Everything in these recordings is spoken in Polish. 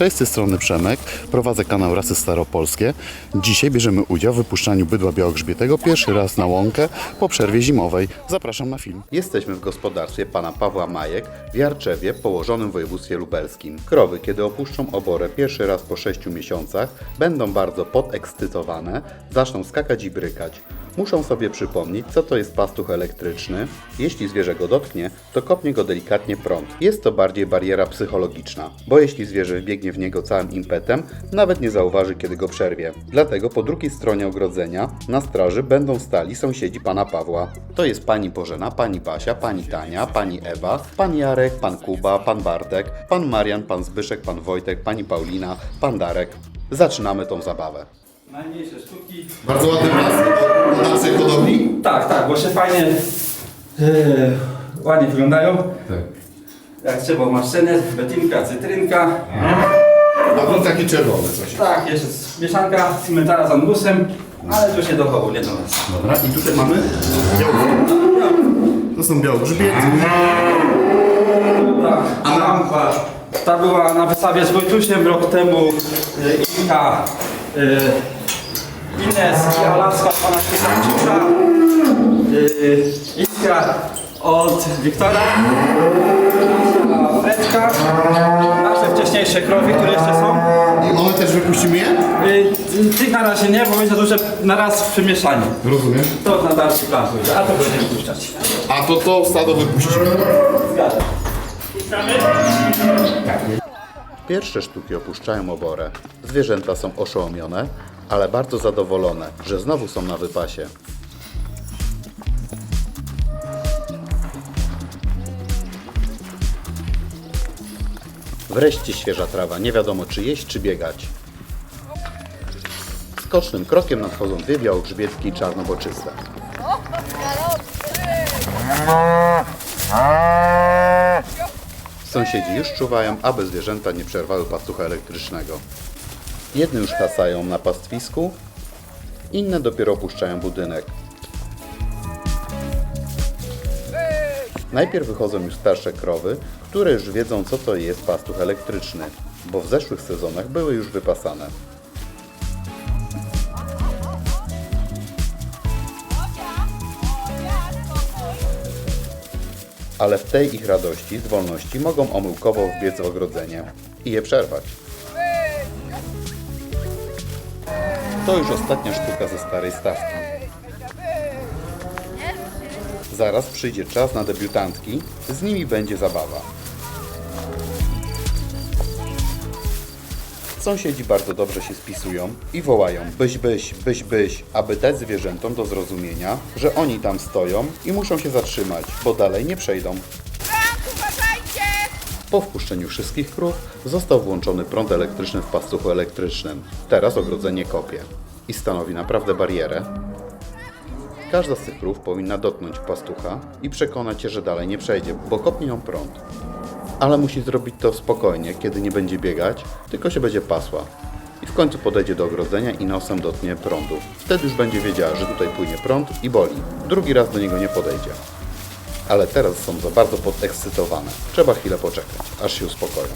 Cześć, z tej strony Przemek, prowadzę kanał Rasy Staropolskie. Dzisiaj bierzemy udział w wypuszczaniu bydła białogrzbietego pierwszy raz na łąkę po przerwie zimowej. Zapraszam na film. Jesteśmy w gospodarstwie pana Pawła Majek w Jarczewie, położonym w województwie lubelskim. Krowy, kiedy opuszczą oborę pierwszy raz po 6 miesiącach, będą bardzo podekscytowane, zaczną skakać i brykać. Muszą sobie przypomnieć, co to jest pastuch elektryczny. Jeśli zwierzę go dotknie, to kopnie go delikatnie prąd. Jest to bardziej bariera psychologiczna, bo jeśli zwierzę wbiegnie w niego całym impetem, nawet nie zauważy, kiedy go przerwie. Dlatego po drugiej stronie ogrodzenia na straży będą stali sąsiedzi pana Pawła. To jest pani Bożena, pani Basia, pani Tania, pani Ewa, pan Jarek, pan Kuba, pan Bartek, pan Marian, pan Zbyszek, pan Wojtek, pani Paulina, pan Darek. Zaczynamy tą zabawę. Najmniejsze sztuki. Bardzo ładny pas od naszej hodowli. Tak, tak, bo się fajnie, e, ładnie wyglądają. Tak. Jak trzeba masz scenę, betinka, cytrynka. A to takie czerwone coś. Tak, jeszcze mieszanka cmentara z angusem, ale to się do chowu, nie do nas. Dobra, i tutaj mamy białko. To są białogrzbiety. Tak, a lampa. Ta była na wystawie z Wojtusiem rok temu. e, Inka, e, Ines i Alaska pana Świetlańczyka. E, Iskra od Wiktora. Fredka. Nasze wcześniejsze krowy, które jeszcze są. I one też wypuścimy je? E, Tych na razie nie, bo będzie duże na raz w przemieszaniu. Rozumiem. To na dalszy plan pójdzie, a to będziemy puszczać. A to to stado wypuścimy. Zgadza. Pierwsze sztuki opuszczają oborę. Zwierzęta są oszołomione, ale bardzo zadowolone, że znowu są na wypasie. Wreszcie świeża trawa, nie wiadomo czy jeść, czy biegać. Skocznym krokiem nadchodzą dwie białogrzbietki i czarnoboczyste. Sąsiedzi już czuwają, aby zwierzęta nie przerwały pastucha elektrycznego. Jedne już hasają na pastwisku, inne dopiero opuszczają budynek. Najpierw wychodzą już starsze krowy, które już wiedzą co to jest pastuch elektryczny, bo w zeszłych sezonach były już wypasane. Ale w tej ich radości z wolności mogą omyłkowo wbiec w ogrodzenie i je przerwać. To już ostatnia sztuka ze starej stawki. Zaraz przyjdzie czas na debiutantki, z nimi będzie zabawa. Sąsiedzi bardzo dobrze się spisują i wołają byś, byś, byś, byś, aby dać zwierzętom do zrozumienia, że oni tam stoją i muszą się zatrzymać, bo dalej nie przejdą. Po wpuszczeniu wszystkich krów został włączony prąd elektryczny w pastuchu elektrycznym. Teraz ogrodzenie kopie i stanowi naprawdę barierę. Każda z tych krów powinna dotknąć pastucha i przekonać się, że dalej nie przejdzie, bo kopnie ją prąd. Ale musi zrobić to spokojnie, kiedy nie będzie biegać, tylko się będzie pasła. I w końcu podejdzie do ogrodzenia i nosem dotknie prądu. Wtedy już będzie wiedziała, że tutaj płynie prąd i boli. Drugi raz do niego nie podejdzie. Ale teraz są za bardzo podekscytowane. Trzeba chwilę poczekać, aż się uspokoją.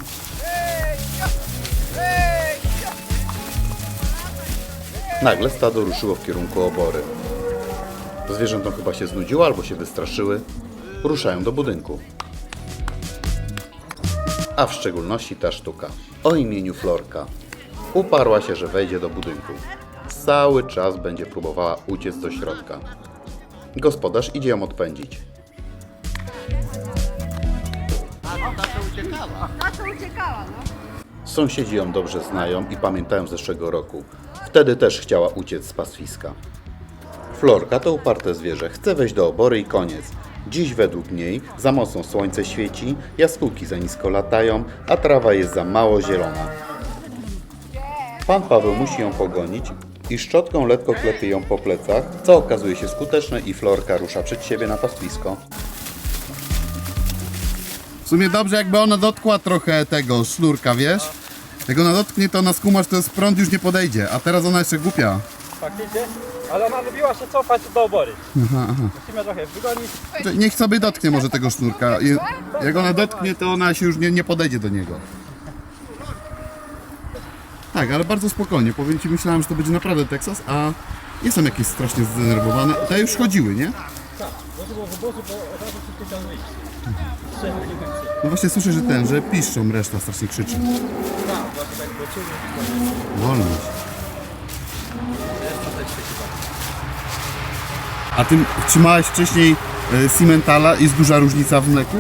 Nagle stado ruszyło w kierunku obory. Zwierzętom chyba się znudziło albo się wystraszyły. Ruszają do budynku. A w szczególności ta sztuka o imieniu Florka. Uparła się, że wejdzie do budynku. Cały czas będzie próbowała uciec do środka. Gospodarz idzie ją odpędzić. Sąsiedzi ją dobrze znają i pamiętają z zeszłego roku. Wtedy też chciała uciec z pastwiska. Florka to uparte zwierzę, chce wejść do obory i koniec. Dziś według niej za mocno słońce świeci, jaskółki za nisko latają, a trawa jest za mało zielona. Pan Paweł musi ją pogonić i szczotką letko klepie ją po plecach, co okazuje się skuteczne i Florka rusza przed siebie na pastwisko. W sumie dobrze, jakby ona dotkła trochę tego sznurka, wiesz? Jak ona dotknie, to ona skumasz, to jest prąd już nie podejdzie, a teraz ona jeszcze głupia. Faktycznie, ale ona lubiła się cofać do obory. Musimy trochę wygonić. Czy Niech sobie dotknie może tego sznurka. I Jak ona dotknie, to ona się już nie, nie podejdzie do niego. Tak, ale bardzo spokojnie. Powiem Ci, myślałem, że to będzie naprawdę Teksas, a jestem jakiś strasznie zdenerwowany. Te już chodziły, nie? No właśnie słyszę, że ten, że piszczą, reszta strasznie krzyczy. Wolność. A Ty trzymałeś wcześniej e, Cimentala? Jest duża różnica w mleku?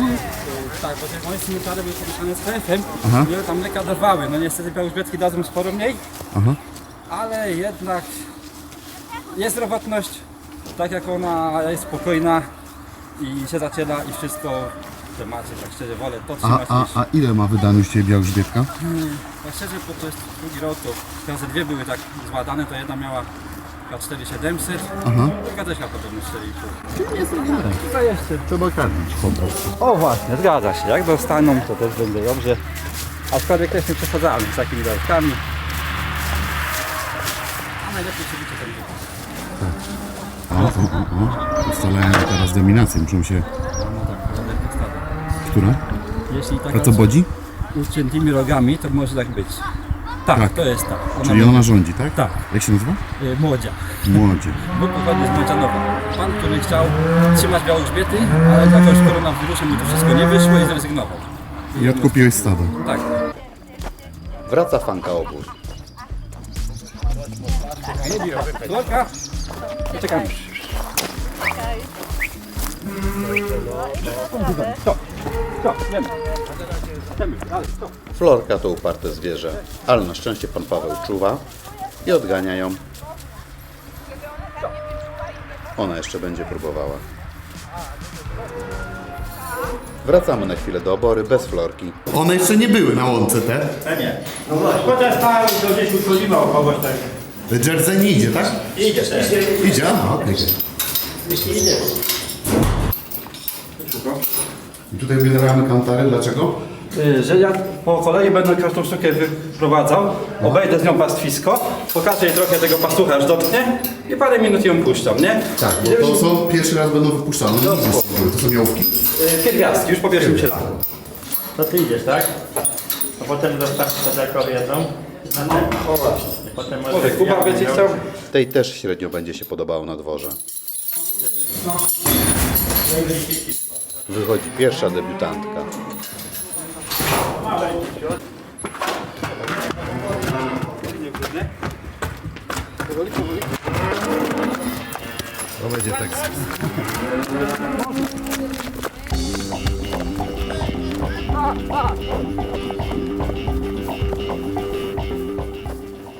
Tak, bo te moje cmentarze były pomieszane z kręfem, Aha. wiele tam mleka dawały. No niestety białożbiecki dadzą sporo mniej, Aha. ale jednak jest zdrowotność, tak jak ona jest spokojna i się zaciela i wszystko w temacie, tak szczerze wolę to A, trzymać a, niż... a ile ma wydany dzisiaj białżbietka? Tak szczerze, bo to jest drugi rok, to każde dwie były tak zładane, to jedna miała chyba 4700, Aha. druga też chyba podobno 4,5. Czyli jest ogarek. To jeszcze. Trzeba karmić po prostu. O właśnie, zgadza się, jak dostaną to też będzie dobrze. Aczkolwiek też nie przesadzamy z takimi dawkami. A najlepiej się liczy ten O, o, o, o. Ustalają teraz dominację, muszą się... Która? Jeśli tak A co bodzi? uciętymi rogami, to może tak być. Tak, Tak. to jest tak. Ona Czyli ona rządzi, tak? Tak. Jak się nazywa? y, młodzia. Młodzie. Bo pochodzi z Młodzianowa. Pan, który chciał trzymać białogrzbiety, ale z jakimś koronawirusem mu to wszystko nie wyszło i zrezygnował. I odkupiłeś stado. Tak. Wraca fanka obóz. Florka, poczekamy. Stop, wiemy. Stop. Florka to uparte zwierzę, ale na szczęście pan Paweł czuwa i odgania ją. Ona jeszcze będzie próbowała. Wracamy na chwilę do obory bez Florki. One jeszcze nie były na łące te. No właśnie, chociaż tam to gdzieś uchodzimy o kogoś tak. Jersey nie idzie, tak? Idzie też. Idzie, a okej. Idzie. I tutaj wybieramy kantary, dlaczego? Y, Że ja po kolei będę każdą sztukę wyprowadzał, obejdę z nią pastwisko, pokażę jej trochę tego pastucha, aż dotknie i parę minut ją puszczam, nie? Tak, bo to się- są pierwszy raz będą wypuszczane. No, to są jałówki. Y, Pierwiastki, już po pierwszym ciele. To ty idziesz, tak? A potem dostarczysz Tadekowi jedną. Na ten. O właśnie. Potem Może Kuba będzie chciał? Tej też średnio będzie się podobało na dworze. Wychodzi pierwsza debiutantka. To będzie Teksas.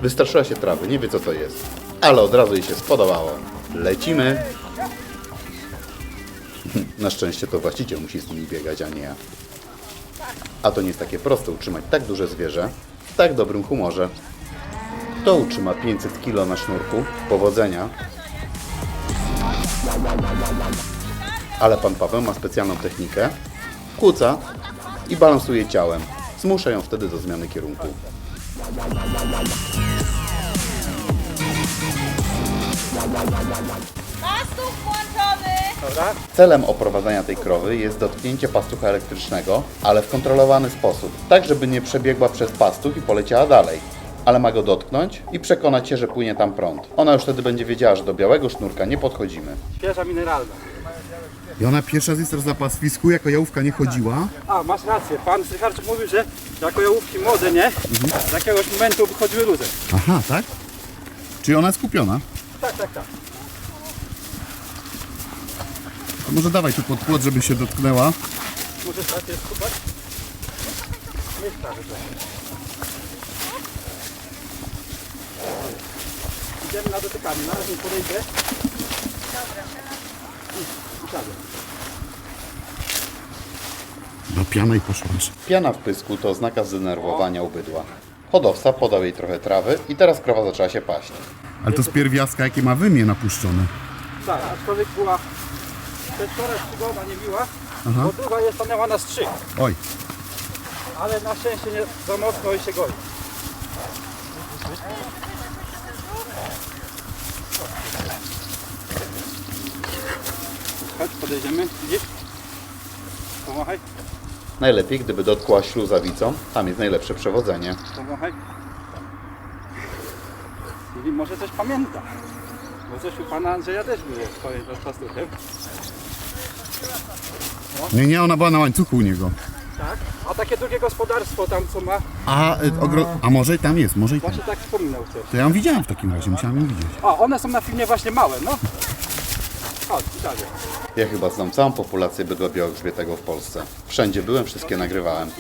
Wystraszyła się trawy, nie wie co to jest. Ale od razu jej się spodobało. Lecimy. Na szczęście to właściciel musi z nimi biegać, a nie ja. A to nie jest takie proste utrzymać tak duże zwierzę w tak dobrym humorze. Kto utrzyma 500 kg na sznurku? Powodzenia. Ale pan Paweł ma specjalną technikę. Kłóca i balansuje ciałem. Zmusza ją wtedy do zmiany kierunku. Pastuch Celem oprowadzania tej krowy jest dotknięcie pastucha elektrycznego, ale w kontrolowany sposób, tak żeby nie przebiegła przez pastuch i poleciała dalej. Ale ma go dotknąć i przekonać się, że płynie tam prąd. Ona już wtedy będzie wiedziała, że do białego sznurka nie podchodzimy. Świeża mineralna. I ona pierwszy raz jest teraz na pastwisku, jako jałówka nie chodziła. A, masz rację. Pan Strycharczyk mówił, że jako jałówki młode, nie? Z jakiegoś momentu wychodziły luzem. Aha, tak? Czyli ona jest kupiona? Tak, tak, tak. To może dawaj tu pod płot, żeby się dotknęła. Możesz rację skupać? Idziemy na dotykanie. Na razie podejdę. Do piana i poszła. Piana w pysku to oznaka zdenerwowania u bydła. Hodowca podał jej trochę trawy i teraz krowa zaczęła się paść. Ale to z pierwiastka, jakie ma wymie napuszczone. Tak, aczkolwiek była też wczoraj przygoda niemiła, Aha. bo druga jest stanęła na strzyk, Oj, ale na szczęście nie za mocno i się goi. Chodź, podejdziemy, widzisz? Pomachaj, Najlepiej, gdyby dotkła śluzawicą, tam jest najlepsze przewodzenie. pomachaj. Czyli może coś pamięta. Bo coś u pana Andrzeja też było swoje z pastuchem. Nie, nie, ona była na łańcuchu u niego. Tak. A takie drugie gospodarstwo tam co ma, A, y, ogro... A może i tam jest, może i tam. właśnie tak wspominał coś. To ja ją widziałem w takim razie, musiałem ją widzieć. A, one są na filmie właśnie małe, no. Chodź, dalej. Ja chyba znam całą populację bydła białogrzbietego w Polsce. Wszędzie byłem, wszystkie nagrywałem.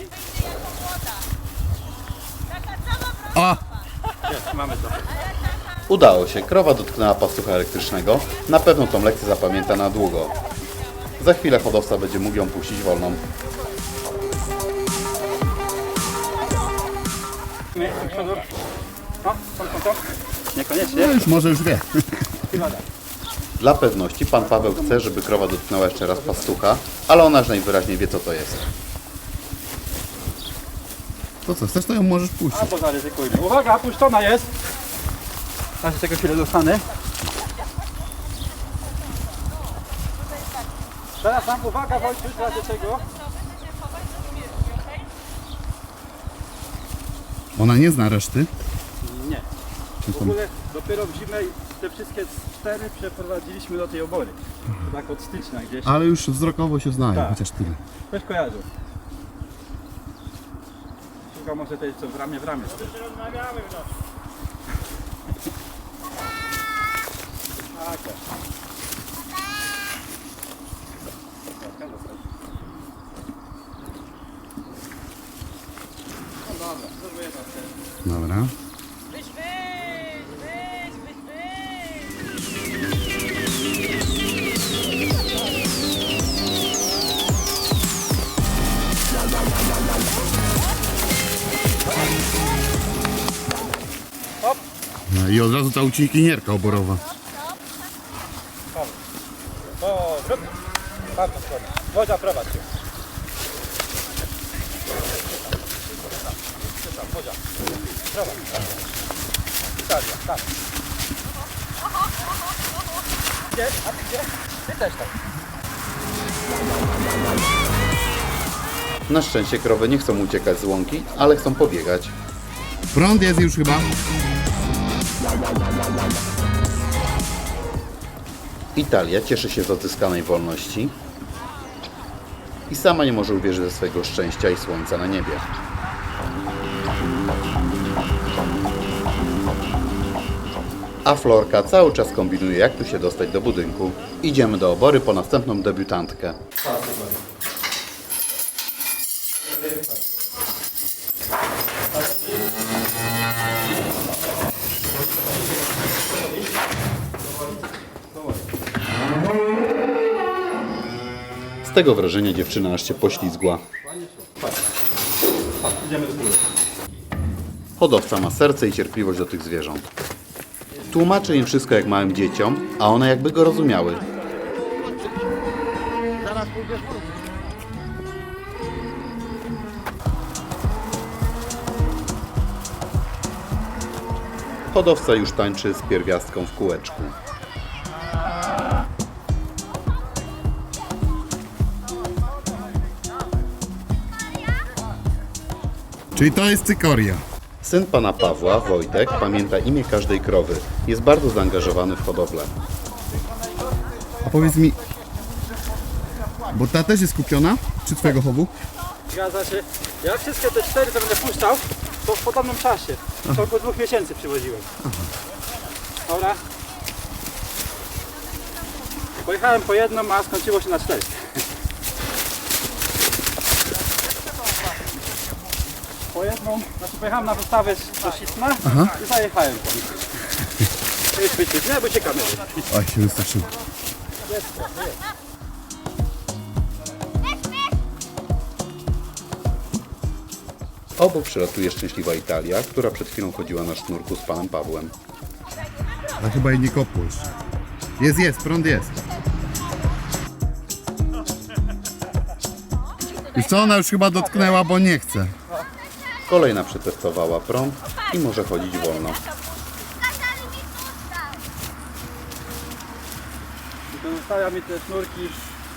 A! Jest, mamy to. Udało się, krowa dotknęła pastucha elektrycznego. Na pewno tą lekcję zapamięta na długo. Za chwilę hodowca będzie mógł ją puścić wolną. Niekoniecznie. No już może już wie. Dla pewności pan Paweł chce, żeby krowa dotknęła jeszcze raz pastucha, ale ona już najwyraźniej wie co to jest. To co, chcesz to ją możesz puścić. Albo zaryzykujmy. Uwaga, puszczona jest. Teraz tego chwilę dostanę. Teraz tam uwaga Wojciech, w razie czego. Ona nie zna reszty. Nie. W ogóle dopiero w zimę te wszystkie cztery przeprowadziliśmy do tej obory. Tak od stycznia gdzieś. Ale już wzrokowo się znają, Tak. chociaż tyle. Ktoś kojarzy. Szuka może tej co w ramię w ramię. stoi. Tak, tak. No dobra, zrobię to wtedy. Dobra. No i od razu ta uciekinierka oborowa. Wodzia prowadź się. Tam, Wodzia. Prowadź. Italia, tak. Gdzie? A ty gdzie? Ty też tak. Na szczęście krowy nie chcą uciekać z łąki, ale chcą pobiegać. Prąd jest już chyba. Italia cieszy się z odzyskanej wolności i sama nie może uwierzyć ze swojego szczęścia i słońca na niebie. A Florka cały czas kombinuje, jak tu się dostać do budynku. Idziemy do obory po następną debiutantkę. Tego wrażenia dziewczyna aż się poślizgła. Idziemy. Hodowca ma serce i cierpliwość do tych zwierząt. Tłumaczy im wszystko jak małym dzieciom, a one jakby go rozumiały. Hodowca już tańczy z pierwiastką w kółeczku. Czyli to jest cykoria. Syn pana Pawła, Wojtek, pamięta imię każdej krowy. Jest bardzo zaangażowany w hodowlę. A powiedz mi, bo ta też jest kupiona? Czy twojego chowu? Zgadza się. Ja wszystkie te cztery, co będę puszczał, to w podobnym czasie. W ciągu dwóch miesięcy przywoziłem. Dobra. Pojechałem po jedną, a skończyło się na cztery. Po jedną, znaczy pojechałem na wystawę do Sitna i zajechałem po nich. Już wyświetlę, bo ciekawe. Oj, się wystraszyło. Obok przylatuje szczęśliwa Italia, która przed chwilą chodziła na sznurku z panem Pawłem. A chyba jej nie kopło jeszcze. Jest, jest, prąd jest. Wiesz co, ona już chyba dotknęła, bo nie chce. Kolejna przetestowała prąd i może chodzić wolno. Zostawia mi te sznurki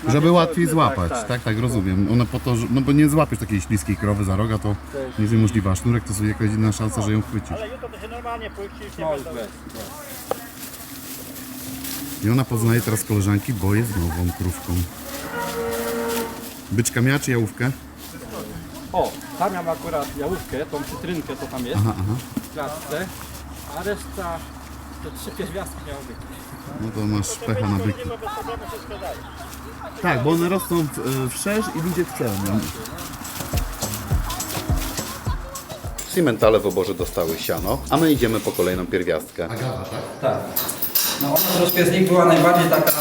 Żeby łatwiej tak, złapać, tak. tak, tak, rozumiem. One po to, że, no bo nie złapiesz takiej śliskiej krowy za roga, to nie jest niemożliwe. A sznurek to sobie jakaś jedyna szansa, że ją chwycisz. Ale jutro to się normalnie już nie No, będą. bez. I ona poznaje teraz koleżanki, bo jest nową krówką. Byczka miała czy jałówkę? O, tam mam akurat jałówkę, tą cytrynkę, co tam jest Aha, aha. w klatce, a reszta to trzy pierwiastki miało być. No to masz pecha na byki. Tak, bo one rosną w, wszerz i ludzie w celem. Cimentale w oborze dostały siano, a my idziemy po kolejną pierwiastkę. Tak. No ona troszkę z nich była najbardziej taka...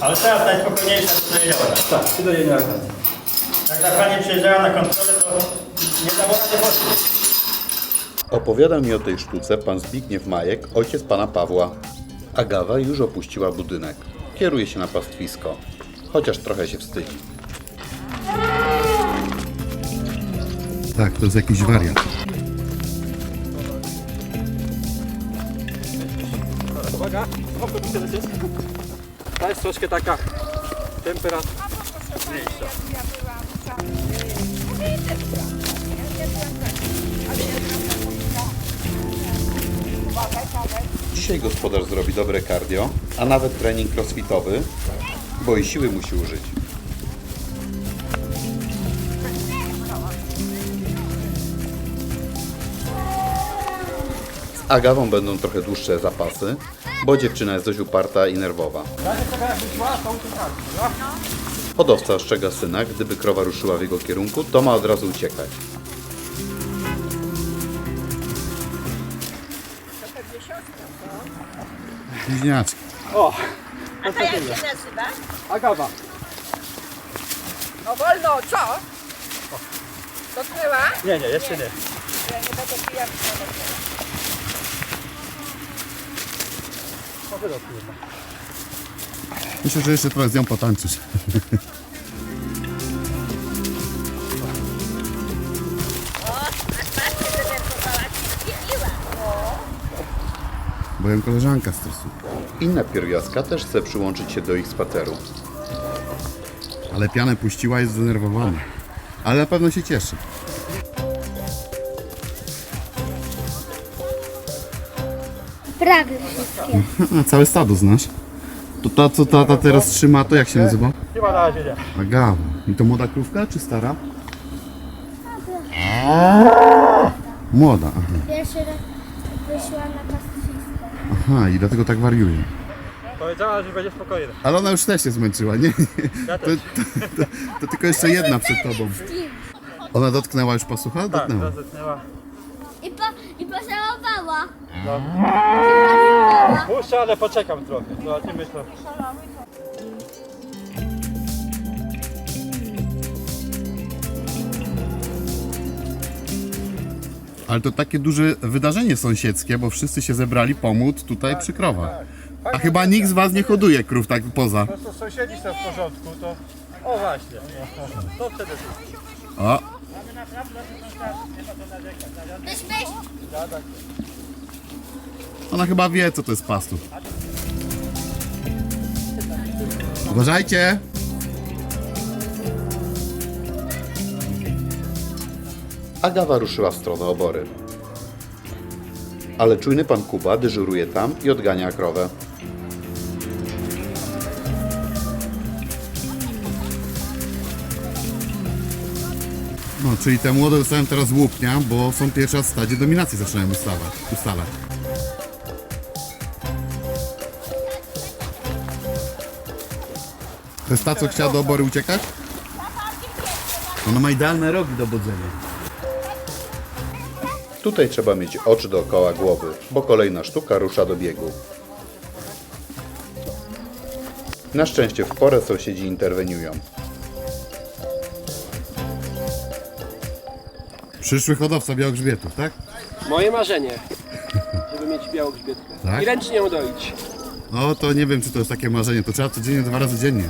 Ale teraz najspokojniejsza to dojeżdżała. Tak, i do. Jak ta pani przyjeżdżała na kontrolę, to nie dało rady chodzić. Opowiada mi o tej sztuce pan Zbigniew Majek, ojciec pana Pawła. Agawa już opuściła budynek. Kieruje się na pastwisko, chociaż trochę się wstydzi. Tak, to jest jakiś wariant. Uwaga. Ta jest troszkę taka temperatura. Dzisiaj gospodarz zrobi dobre cardio, a nawet trening crossfitowy, bo i siły musi użyć. Z Agawą będą trochę dłuższe zapasy, bo dziewczyna jest dość uparta i nerwowa. Hodowca ostrzega syna, gdyby krowa ruszyła w jego kierunku, to ma od razu uciekać. Bliźniaczki. O, A to jak się nazywa? agawa. No wolno, co? Dotknęła? Nie, nie, jeszcze nie. Ja nie będę pijać. Może. Myślę, że jeszcze trochę z nią potańczysz. Bo ją koleżanka stresuje. Inna pierwiastka też chce przyłączyć się do ich spaceru. Ale pianę puściła, jest zdenerwowana. Ale na pewno się cieszy. Prawie wszystkie. A, całe stado znasz? To ta, co tata teraz trzyma, to jak się nazywa? Chyba na razie nie. Agawa. I to młoda krówka, czy stara? Młoda, aha. Pierwszy raz wyszła na pastwisko. Aha, i dlatego tak wariuje. Powiedziała, że będzie spokojna. Ale ona już też się zmęczyła, nie? Ja To, też. to, to, to tylko jeszcze jedna przed tobą. Ona dotknęła już pasucha? Tak, Dotknęła. I, po, i pożałowała. Puszczę, ale poczekam trochę. Zobaczymy co. Ale to takie duże wydarzenie sąsiedzkie, bo wszyscy się zebrali pomóc tutaj przy krowach. A chyba nikt z was nie hoduje krów tak poza. Po prostu sąsiedzi są w porządku, to... O właśnie. To wszystkim. O, Ona chyba wie co to jest pastuch. Uważajcie! Agawa ruszyła w stronę obory. Ale czujny pan Kuba dyżuruje tam i odgania krowę. Czyli te młode dostają teraz łupnia, bo są pierwszy raz w stadzie dominacji zaczynają ustalać. ustalać. To jest ta, co chciała do obory uciekać? Ona ma idealne rogi do bodzenia. Tutaj trzeba mieć oczy dookoła głowy, bo kolejna sztuka rusza do biegu. Na szczęście w porę sąsiedzi interweniują. Przyszły hodowca białogrzbietów, tak? Moje marzenie, żeby mieć białą grzbietkę. Tak? I ręcznie ją doić. No to nie wiem, czy to jest takie marzenie. To trzeba codziennie, dwa razy dziennie.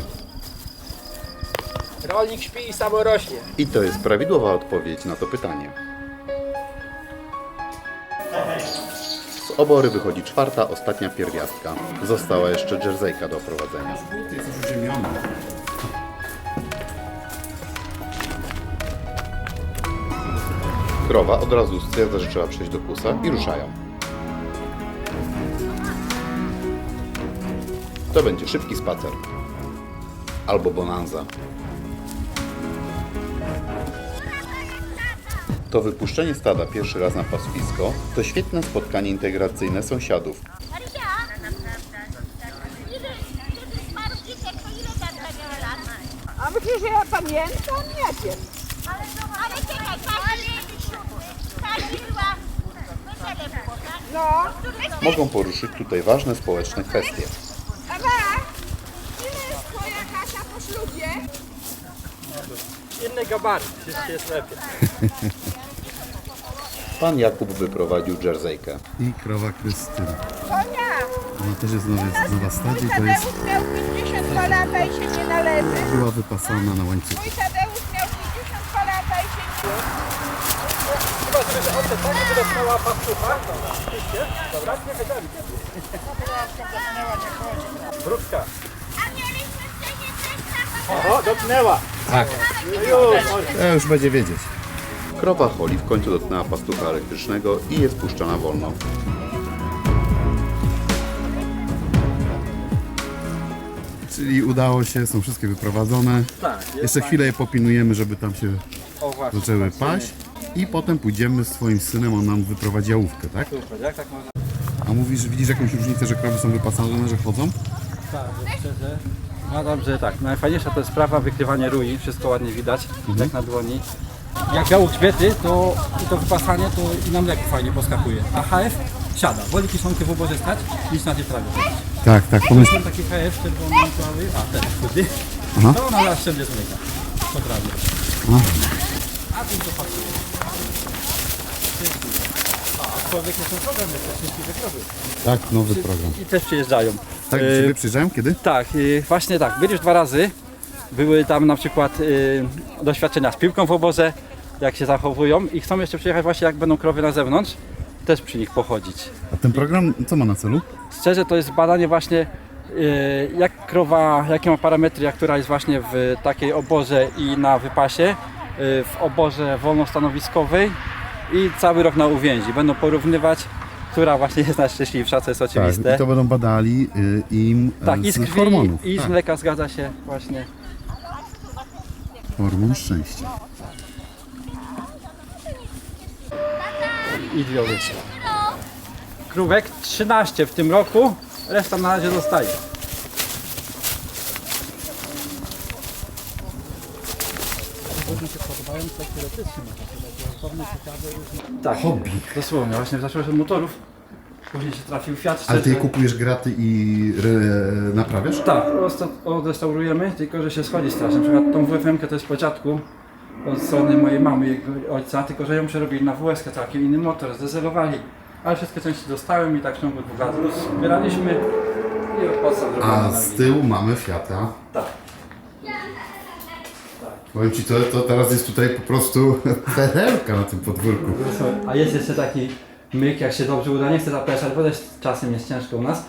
Rolnik śpi i samo rośnie. I to jest prawidłowa odpowiedź na to pytanie. Z obory wychodzi czwarta, ostatnia pierwiastka. Została jeszcze jerseyka do oprowadzenia. Jesteś uziemiony. Krowa od razu stwierdza, że trzeba przejść do kusa i ruszają. To będzie szybki spacer. Albo bonanza. To wypuszczenie stada pierwszy raz na pastwisko to świetne spotkanie integracyjne sąsiadów. A myślisz, że ja pamiętam? Nie wiem. Ale, ale czekaj, Kasi, Kasi była, wesele było, tak? No. Mogą poruszyć tutaj ważne społeczne kwestie. Ewa, ile jest twoja Kasia po ślubie? Inny gabaryt, wszystko jest lepiej. Pan Jakub wyprowadził jerseykę. I krowa Krystyna. Konia! Ona też jest nowa, nowa stadzie, to jest, Tadeusz miał 52 lata i się nie należy. była wypasana na łańcuchu. Mój Tadeusz miał 52 lata i się nie Żeby od tego tak wyrosnęła pastucha. Oczywiście. Dobra, nie wiedziałem. Brudka. A mieliśmy wcześniej też taką O, dotknęła. Ja już będzie wiedzieć. Krowa Holly w końcu dotknęła pastucha elektrycznego i jest puszczana wolno. Czyli udało się, są wszystkie wyprowadzone. Tak, jest Jeszcze chwilę je popinujemy, żeby tam się O właśnie. zaczęły paść. I potem pójdziemy z twoim synem, on nam wyprowadzi jałówkę, tak? Super, jak tak można? A mówisz, widzisz jakąś różnicę, że krowy są wypasane, że chodzą? Tak, że szczerze. Uważam, że tak. Najfajniejsza to jest sprawa wykrywanie rui. Wszystko ładnie widać, jak na dłoni. Jak biało grzbiety, to i to wypasanie, to i na mleku fajnie poskakuje. A HF siada. Woli kiszonkę w oborze stać, niż na tej trawie. Tak, tak, pomyśl. Mam taki HF czerwony, a ten chudy. Aha. To ona zaraz wszędzie z mleka. Po trawie. A tym to pasuje. A człowiek jest ten problem, jest też krowy. Tak, nowy program. I też przyjeżdżają. Tak, E, do ciebie przyjrzałem kiedy? Tak, y, właśnie tak. Byli już dwa razy. Były tam na przykład y, doświadczenia z piłką w oborze, jak się zachowują i chcą jeszcze przyjechać właśnie jak będą krowy na zewnątrz, też przy nich pochodzić. A ten program co ma na celu? Szczerze to jest badanie właśnie y, jak krowa, jakie ma parametry, jak która jest właśnie w takiej oborze i na wypasie, y, w oborze wolnostanowiskowej i cały rok na uwięzi. Będą porównywać, która właśnie jest najszczęśliwsza, co jest oczywiste. Tak, i to będą badali y, im e, Tak, i z z krwi, hormonów. i z tak. mleka zgadza się właśnie. Hormon szczęścia. I dwie owieczki. Krówek 13 w tym roku, reszta na razie zostaje. Tak, hobby. Dosłownie, właśnie zacząłem od motorów, później się trafił Fiat Ale ty je 400. kupujesz graty i re, naprawiasz? Tak, odrestaurujemy, tylko że się schodzi strasznie. Na przykład tą WFM to jest po dziadku od strony mojej mamy i ojca, tylko że ją przerobili na WS całkiem inny motor, zdezelowali. Ale wszystkie części dostałem i tak w ciągu dwóch lat zbieraliśmy i od podstaw A z tyłu mamy Fiata. Tak. Powiem ci, to, to teraz jest tutaj po prostu perełka na tym podwórku. A jest jeszcze taki myk, jak się dobrze uda, nie chcę zapeszać, bo też czasem jest ciężko u nas.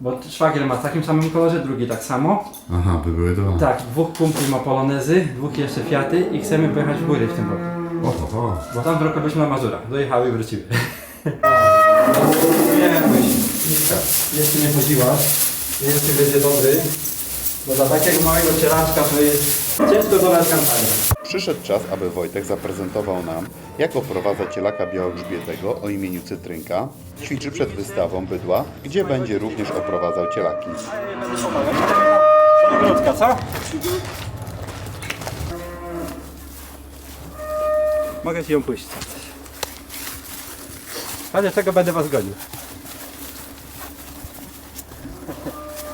Bo szwagier ma w takim samym kolorze, drugi tak samo. Aha, by były dwa. Tak, dwóch kumpli ma polonezy, dwóch jeszcze Fiaty i chcemy pojechać w góry w tym roku. Oho, oho. Bo tam roku byliśmy na Mazurach. Dojechały i wróciły. Nie, Miszka, jeszcze nie chodziłaś. Nie wiem, czy będzie dobry. Bo dla takiego małego cielaczka to jest ciężko dolać kampanię. Przyszedł czas, aby Wojtek zaprezentował nam, jak oprowadza cielaka białogrzbietego o imieniu Cytrynka. Ćwiczy przed wystawą bydła, gdzie będzie również oprowadzał cielaki. Co? Mogę ci ją puścić. Ale tego będę was gonił.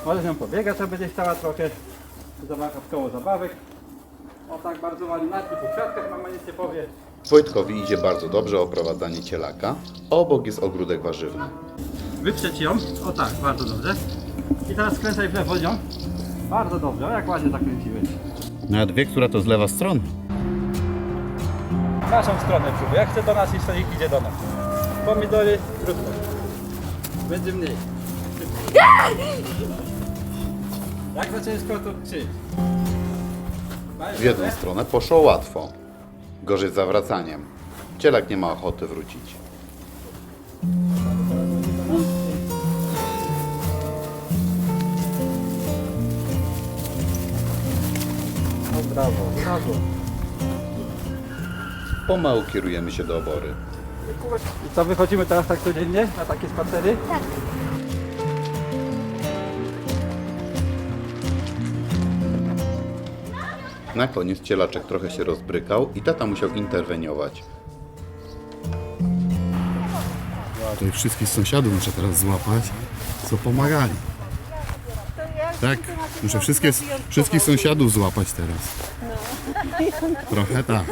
Możesz ją pobiegać, to będzie chciała trochę zabawa w koło zabawek. O tak bardzo ładnie na po kwiatkach mama nic nie powie. Wojtkowi idzie bardzo dobrze oprowadzanie cielaka. Obok jest ogródek warzywny. Wyprzeć ją. O tak, bardzo dobrze. I teraz skręcaj w lewo nią. Bardzo dobrze, o jak ładnie zakręciłeś. Nawet wie, która to z lewa strona. naszą stronę próbuję. Jak chce do nas iść, to niech idzie do nas. Pomidory, krótko. Będzie mniej. Jak za ciężko to krzycz. W jedną stronę poszło łatwo. Gorzej z zawracaniem. Cielak nie ma ochoty wrócić. No brawo, brawo. Pomału kierujemy się do obory. I co, wychodzimy teraz tak codziennie na takie spacery? Tak. Na koniec cielaczek trochę się rozbrykał i tata musiał interweniować. Tutaj wszystkich sąsiadów muszę teraz złapać, co pomagali. Tak, muszę wszystkie, wszystkich sąsiadów złapać teraz. Trochę tak.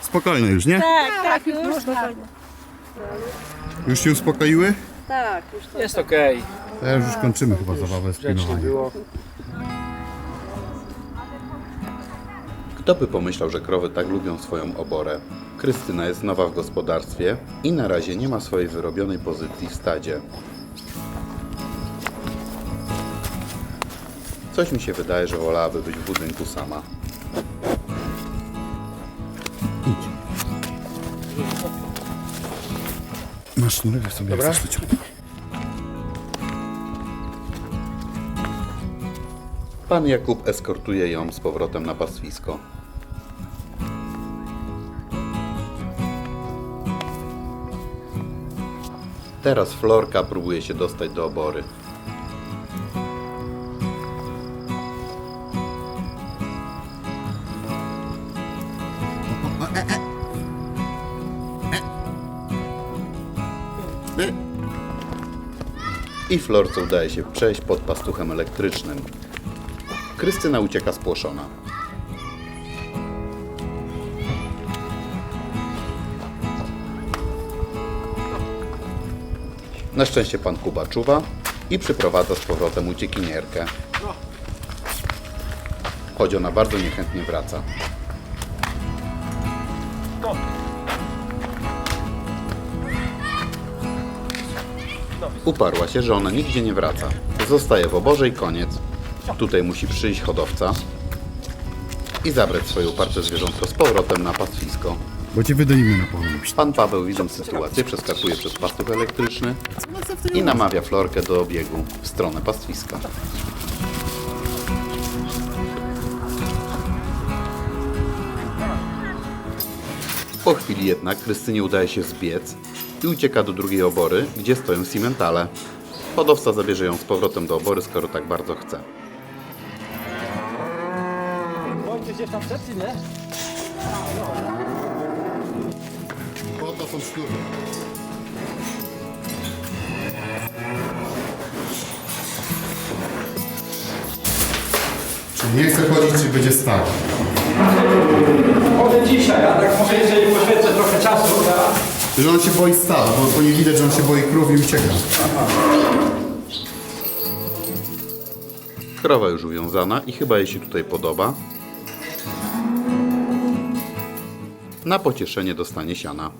Spokojne już, nie? Tak, już tak. Już się uspokoiły? Jest okej. Teraz już kończymy chyba zabawę z Grzecznie było. Kto by pomyślał, że krowy tak lubią swoją oborę? Krystyna jest nowa w gospodarstwie i na razie nie ma swojej wyrobionej pozycji w stadzie. Coś mi się wydaje, że wolałaby być w budynku sama. Masz sznurek sobie Dobra. chcesz wyciągnąć. Pan Jakub eskortuje ją z powrotem na pastwisko. Teraz Florka próbuje się dostać do obory. Florce udaje się przejść pod pastuchem elektrycznym. Krystyna ucieka spłoszona. Na szczęście pan Kuba czuwa i przyprowadza z powrotem uciekinierkę. Choć ona bardzo niechętnie wraca. Uparła się, że ona nigdzie nie wraca. Zostaje w oborze i koniec. Tutaj musi przyjść hodowca i zabrać swoje uparte zwierzątko z powrotem na pastwisko. Bo cię wydoimy na polu. Pan Paweł widząc sytuację przeskakuje przez pastuch elektryczny i namawia Florkę do obiegu w stronę pastwiska. Po chwili jednak Krystynie udaje się zbiec i ucieka do drugiej obory, gdzie stoją cimentale. Hodowca zabierze ją z powrotem do obory, skoro tak bardzo chce. Gdzieś tam przed, czy nie? Po to są sznury. Czy nie chce chodzić, czy będzie stał? Chodzę dzisiaj, a tak może jeżeli poświęcę trochę czasu, ja... Że on się boi stał, bo, bo nie widać, że on się boi krów i ucieka. Krowa już uwiązana i chyba jej się tutaj podoba. Na pocieszenie dostanie siana.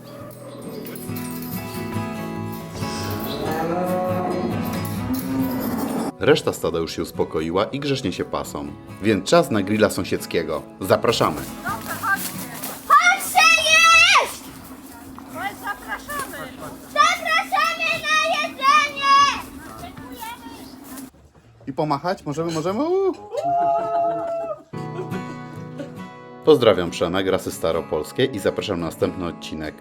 Reszta stada już się uspokoiła i grzecznie się pasą. Więc czas na grilla sąsiedzkiego. Zapraszamy. Chodźcie jeść! Zapraszamy. Zapraszamy na jedzenie! I pomachać? Możemy, możemy? Uuu. Pozdrawiam Przemek, Rasy Staropolskie i zapraszam na następny odcinek.